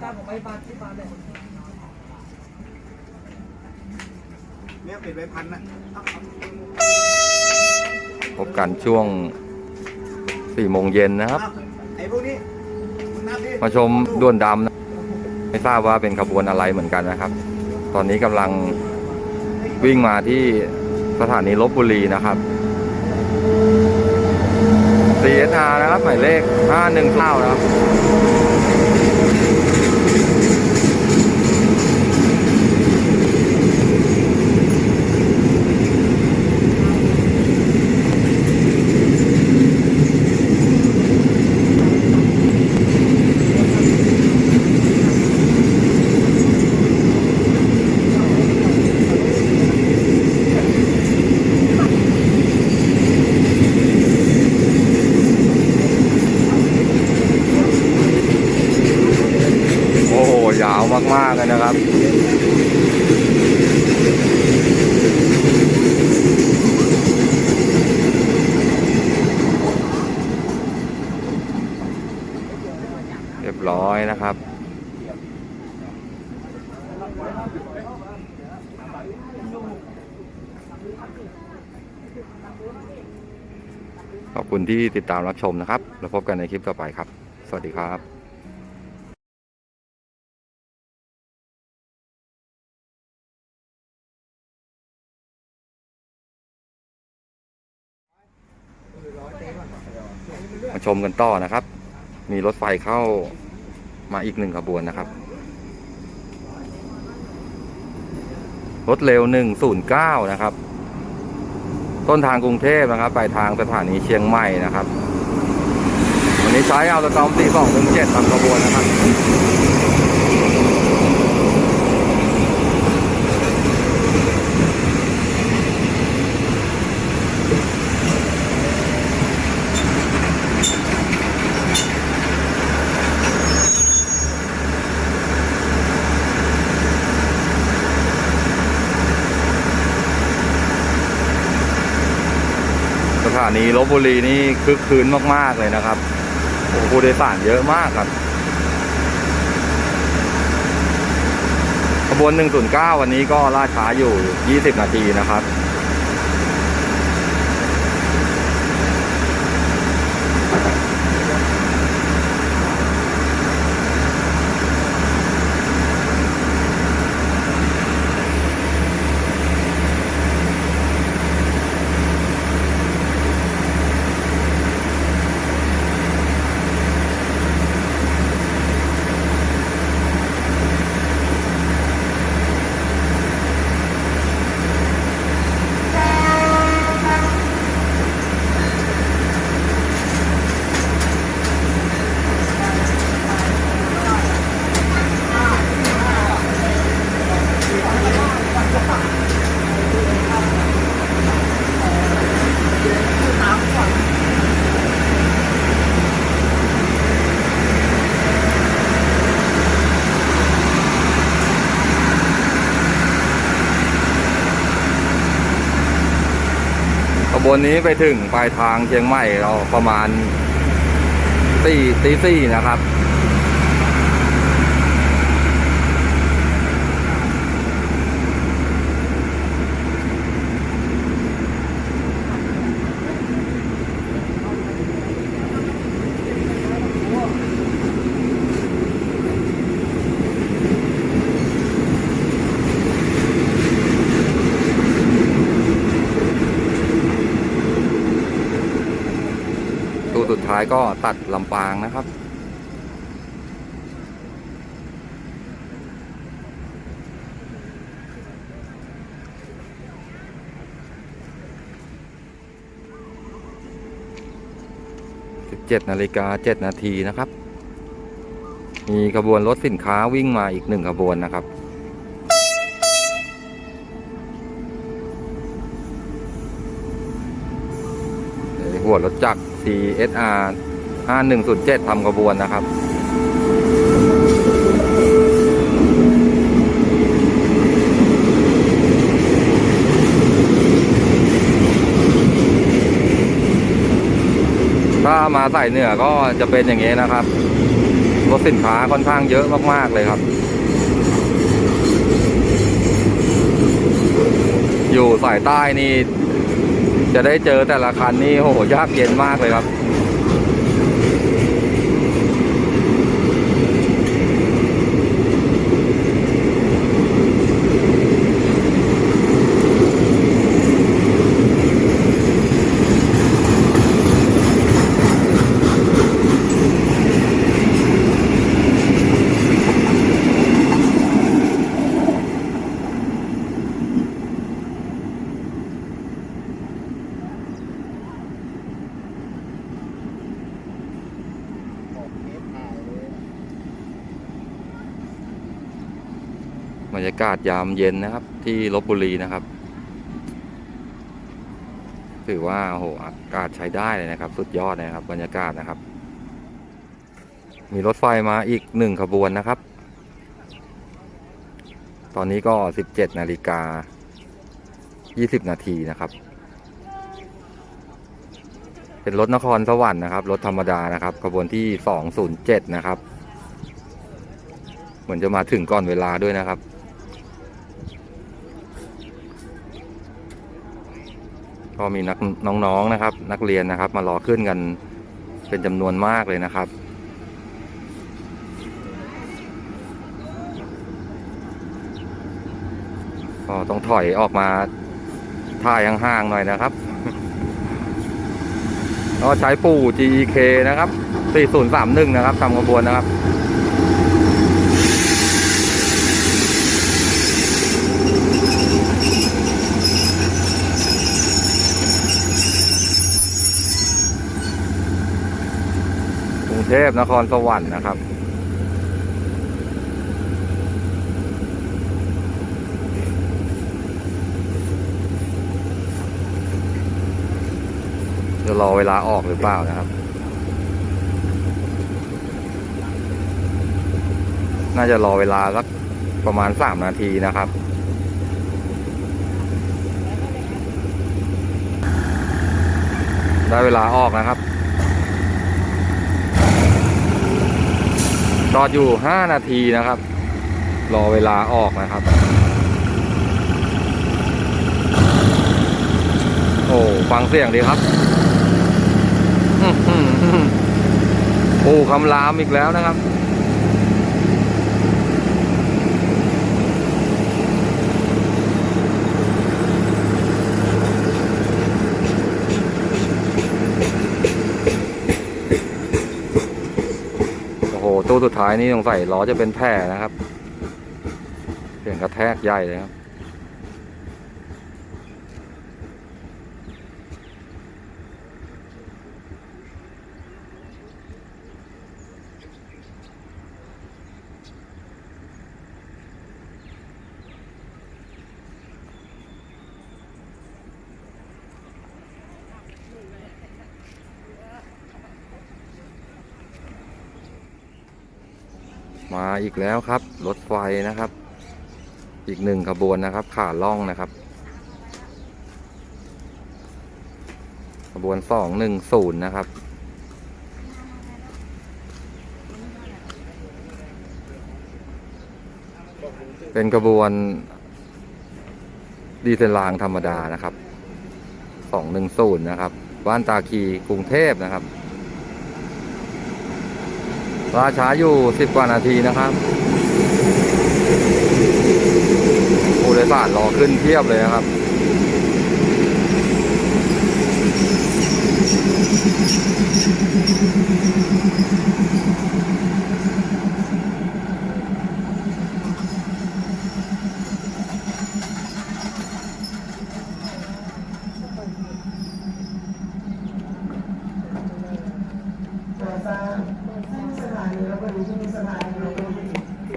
เลยเนี่ยปิดไว้พันนะพบกันช่วงสี่โมงเย็นนะครับ ไอ้พวกนี้มึงนับดิมาชมด้วนดำนะไม่ทราบว่าเป็นขบวนอะไรเหมือนกันนะครับ ตอนนี้กำลังวิ่งมาที่สถานีลบบุรีนะครับ CSR นะครับ หมายเลข519นะครับ ยาวมากๆเลยนะครับเรียบร้อยนะครับ ขอบคุณที่ติดตามรับชมนะครับ แล้วพบกันในคลิปต่อไปครับ สวัสดีครับ ชมกันต่อนะครับ มีรถไฟเข้ามาอีกหนึ่งขบวนนะครับ รถเร็ว 109 นะครับ ต้นทางกรุงเทพนะครับ ไปทางสถานีเชียงใหม่นะครับ วันนี้ใช้เอาตะตอม42ถึง7ตามขบวนนะครับ นีลบบุรีนี่คึกคืนมาก ๆ เลยนะครับโอ้โหผู้โดยสารเยอะมากครับ ขบวน 109 วันนี้ก็ล่าช้าอยู่ 20 นาทีนะครับ วนนี้ไปถึงปลายทางเชียงใหม่เราประมาณตีตีสี่นะครับายก็ตัดลำปางนะครับ 17นาฬิกา7นาทีนะครับ มีขบวนรถสินค้าวิ่งมาอีกหนึ่งขบวนนะครับหัวรถจักร CSR 5107ทำขบวนนะครับ ถ้ามาใส่เหนือก็จะเป็นอย่างนี้นะครับรถสินค้าค่อนข้างเยอะมาก ๆ เลยครับ อยู่สายใต้นี่ จะได้เจอแต่ละคันนี่โหยากเย็นมากเลยครับ รรยากาศยามเย็นนะครับ ที่ลบบุรีนะครับ ถือว่าโอ้โหอากาศใช้ได้เลยนะครับ สุดยอดเลยนะครับ บรรยากาศนะครับ มีรถไฟมาอีกหนึ่งขบวนนะครับ ตอนนี้ก็ 17นาฬิกา 20 นาทีนะครับ เป็นรถนครสวรรค์นะครับ รถธรรมดานะครับ ขบวนที่ 207 นะครับเหมือนจะมาถึงก่อนเวลาด้วยนะครับ ก็มีนักน้องๆนะครับ นักเรียนนะครับ มารอขึ้นกันเป็นจำนวนมากเลยนะครับก็ต้องถอยออกมาท่ายห่างๆหน่อยนะครับก็ใช้ปู่ GEK นะครับ 4031 นะครับทำขบวนนะครับ เทพนครสวรรค์นะครับ จะรอเวลาออกหรือเปล่านะครับ น่าจะรอเวลาสักประมาณสามนาทีนะครับได้เวลาออกนะครับ จอดอยู่ห้านาทีนะครับ รอเวลาออกนะครับ โอ้ฟังเสียงดีครับอื้อหือโอ้คำรามอีกแล้วนะครับ ตู้สุดท้ายนี้สงสัยล้อจะเป็นแพร่นะครับเสียงกระแทกใหญ่เลยครับ มาอีกแล้วครับ รถไฟนะครับ อีกหนึ่งขบวนนะครับ ขาล่องนะครับ ขบวนสองหนึ่งศูนย์นะครับ เป็นขบวนดีเซลรางธรรมดานะครับสองหนึ่งศูนย์นะครับ บ้านตาคีกรุงเทพนะครับ ราช้าอยู่สิบกว่านาทีนะครับผู้โดยสารรอขึ้นเทียบเลยนะครับ โดยสร้างสถานีรถบริที่มีสถานีรถบริ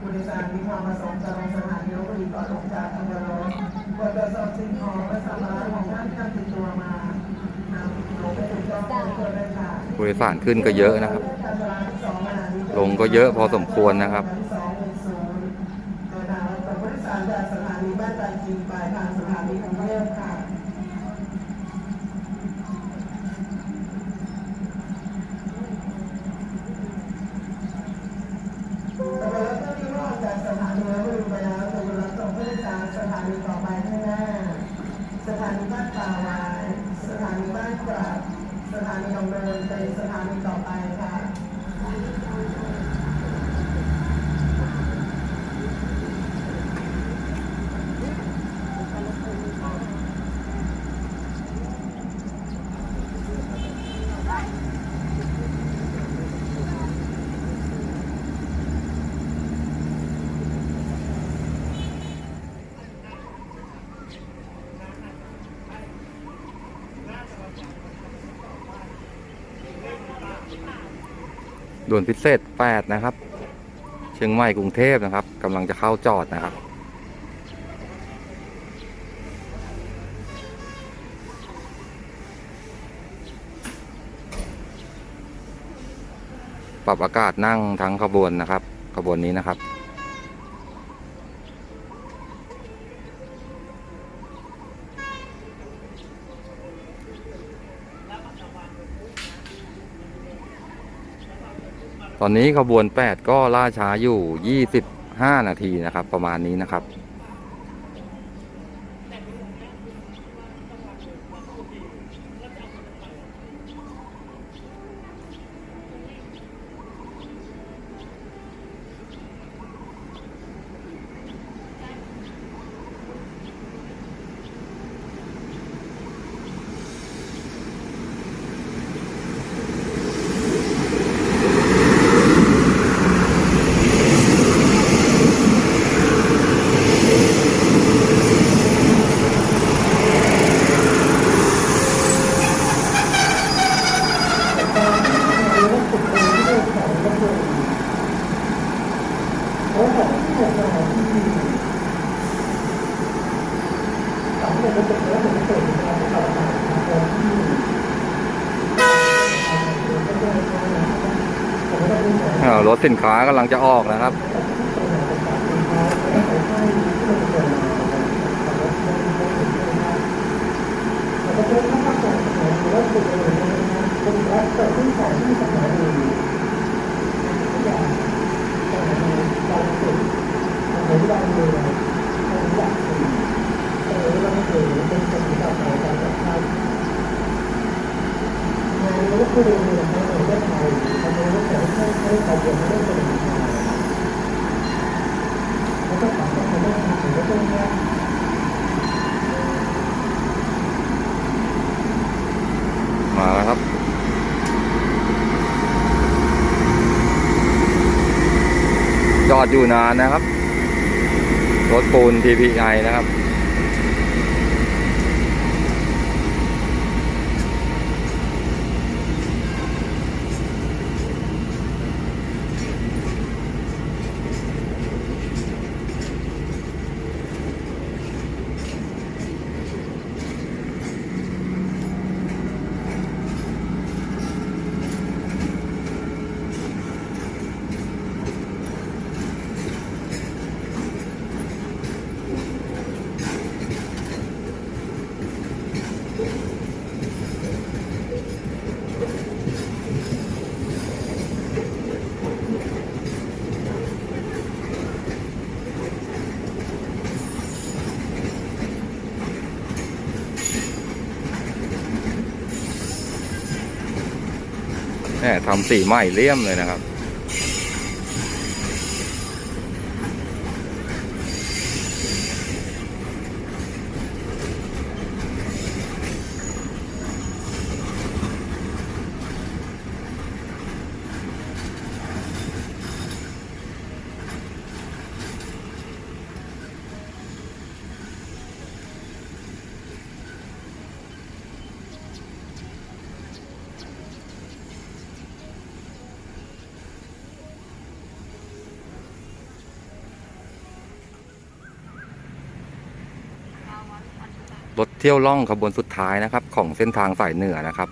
ผู้โดยสารมีความประสงค์จะลงสถานีรถบริก่อนลงจากทางรถตรวจสอบสิ่งของและสัมภาระของท่านที่นำติดตัวมานำลงไปถูกต้องตามตัวเลยค่ะ ผู้โดยสารขึ้นก็เยอะนะครับ ลงก็เยอะพอสมควรนะครับ สองหนึ่งศูนย์โดยทางรถผู้โดยสารจากสถานีบ้านตาจีนปลายทางสถานีกรุงเทพค่ะ ร บ้านป่าวายสถานีบ้านกราดสถานีดงเดินเป็นสถานีต่อไปค่ะ ด่วนพิเศษ 8 นะครับ เชียงใหม่กรุงเทพนะครับกำลังจะเข้าจอดนะครับ ปรับอากาศนั่งทั้งขบวนนะครับ ขบวนนี้นะครับ ตอนนี้ขบวน 8 ก็ล่าช้าอยู่ 25 นาทีนะครับ ประมาณนี้นะครับ อ่ารถสินค้ากำลังจะออกนะครับมา อย่างแต่เราฝึกเหมือนเราเลยเราอยากฝึกแต่เราไม่เคยเป็นคนที่แบบไหนแต่แบบใครงานนี้ก็คือเหมือนเราได้ไปทำงานก็แต่ไม่ใช่ไม่ได้ไปเรียนไม่ได้ ดอยู่นานนะครับ รถปูน TPI นะครับ ทำสีใหม่เลี่ยมเลยนะครับ รถเที่ยวล่องขบวนสุดท้ายนะครับ ของเส้นทางสายเหนือนะครับ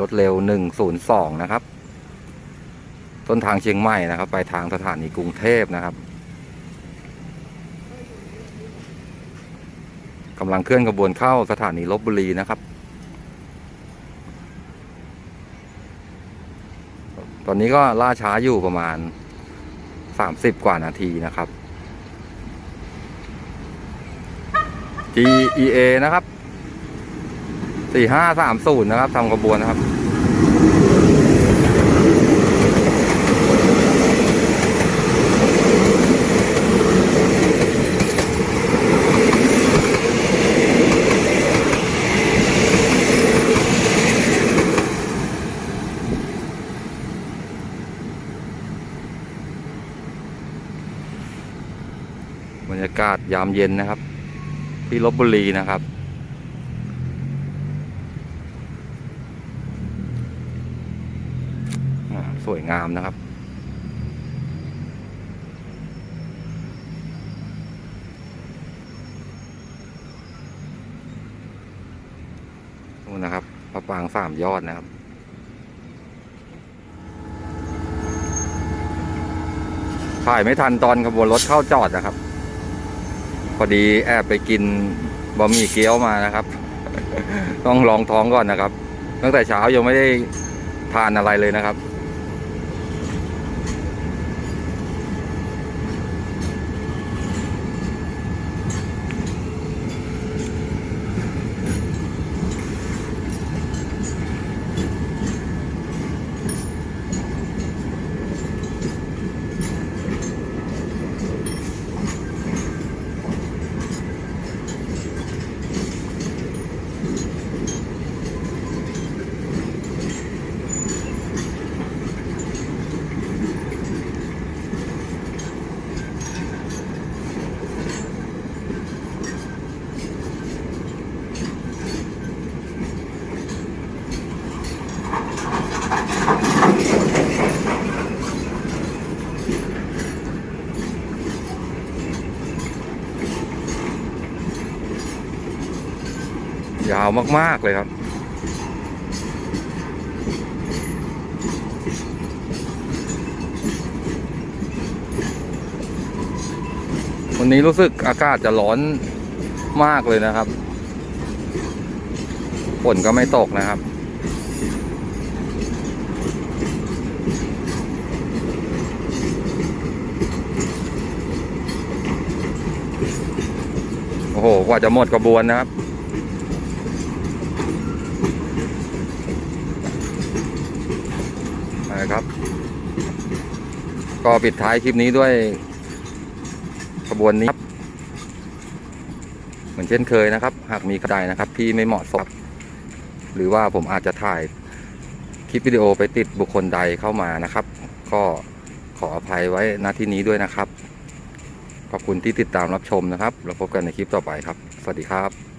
รถเร็ว 102 นะครับ ต้นทางเชียงใหม่นะครับ ไปทางสถานีกรุงเทพนะครับกำลังเคลื่อนขบวนเข้าสถานีลบบุรีนะครับ ตอนนี้ก็ล่าช้าอยู่ประมาณ 30 กว่านาทีนะครับ GEA นะครับสี่ห้าสามศูนย์นะครับทำขบวนนะครับ บรรยากาศยามเย็นนะครับ ที่ลบบุรีนะครับ สวยงามนะครับ นู่นนะครับพระปางสามยอดนะครับถ่ายไม่ทันตอนขบวนรถเข้าจอดนะครับ พอดีแอบไปกินบะหมี่เกี๊ยวมานะครับ ต้องลองท้องก่อนนะครับ ตั้งแต่เช้ายังไม่ได้ทานอะไรเลยนะครับาวมาก ๆ เลยครับ วันนี้รู้สึกอากาศจะร้อนมากเลยนะครับ ฝนก็ไม่ตกนะครับโอ้โห กว่าจะหมดกระบวนนะครับ นะครับ ก็ปิดท้ายคลิปนี้ด้วยขบวนนี้ครับเหมือนเช่นเคยนะครับ หากมีกระไดนะครับที่ไม่เหมาะสมหรือว่าผมอาจจะถ่ายคลิปวิดีโอไปติดบุคคลใดเข้ามานะครับ ก็ขออภัยไว้ณที่นี้ด้วยนะครับ ขอบคุณที่ติดตามรับชมนะครับแล้วพบกันในคลิปต่อไปครับ สวัสดีครับ